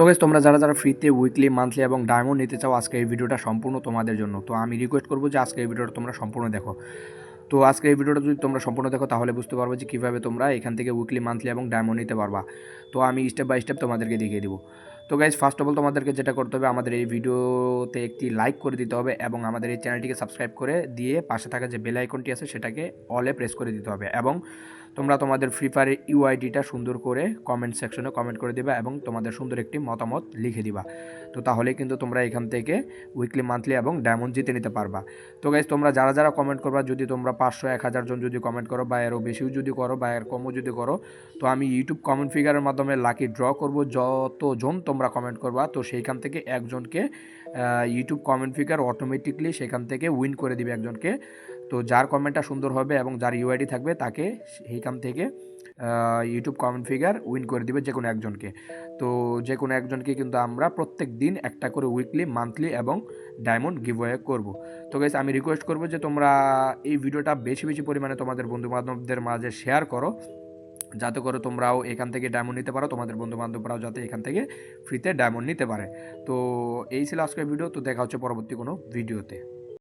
তো গাইজ তোমরা যারা যারা ফ্রিতে উইকলি মান্থলি এবং ডায়মন্ড নিতে চাও, আজকে এই ভিডিওটা সম্পূর্ণ তোমাদের জন্য। তো আমি রিকোয়েস্ট করব যে আজকে এই ভিডিওটা তোমরা সম্পূর্ণ দেখো। তো আজকে এই ভিডিওটা যদি তোমরা সম্পূর্ণ দেখো, তাহলে বুঝতে পারবে যে কীভাবে তোমরা এখান থেকে উইকলি মান্থলি এবং ডায়মন্ড নিতে পারবা। তো আমি স্টেপ বাই স্টেপ তোমাদেরকে দেখিয়ে দিব। তো গাইজ ফার্স্ট অফ অল তোমাদেরকে যেটা করতে হবে, আমাদের এই ভিডিওতে একটি লাইক করে দিতে হবে এবং আমাদের এই চ্যানেলটিকে সাবস্ক্রাইব করে দিয়ে পাশে থাকা যে বেল আইকনটি আছে, সেটাকে অলে প্রেস করে দিতে হবে এবং তোমরা তোমাদের ফ্রি ফায়ারের ইউআইডিটা সুন্দর করে কমেন্ট সেকশনে কমেন্ট করে দিবা এবং তোমাদের সুন্দর একটি মতামত লিখে দিবা। তো তাহলে কিন্তু তোমরা এখান থেকে উইকলি মান্থলি এবং ডায়মন্ড জিতে নিতে পারবা। তো গাইজ তোমরা যারা যারা কমেন্ট করবা, যদি তোমরা পাঁচশো, এক হাজার জন যদি কমেন্ট করো বা এরও বেশিও যদি করো বা এর কমও যদি করো, তো আমি ইউটিউব কমেন্ট ফিগারের মাধ্যমে লাকি ড্র করব। যতজন তোমরা কমেন্ট করবা, তো সেইখান থেকে একজনকে ইউটিউব কমেন্ট ফিগার অটোমেটিকলি সেখান থেকে উইন করে দিবে একজনকে। তো যার কমেন্টটা সুন্দর হবে এবং যার ইউআইডি থাকবে, তাকে সেইখান থেকে ইউটিউব কমেন্ট ফিগার উইন করে দিবে যে কোনো একজনকে। তো যে কোনো একজনকে কিন্তু আমরা প্রত্যেক দিন একটা করে উইকলি মান্থলি এবং ডায়মন্ড গিভ গিভওয়ে করব। তো গাইস আমি রিকোয়েস্ট করব যে তোমরা এই ভিডিওটা বেশি বেশি পরিমাণে তোমাদের বন্ধু বান্ধবদের মাঝে শেয়ার করো। যাতে করে তোমরাও এখান থেকে ডায়মন্ড নিতে পারো, তোমাদের বন্ধু বান্ধবরাও যাতে এখান থেকে ফ্রিতে ডায়মন্ড নিতে পারে। তো এই ছিল আজকের ভিডিও তো দেখা হচ্ছে পরবর্তী কোনো ভিডিওতে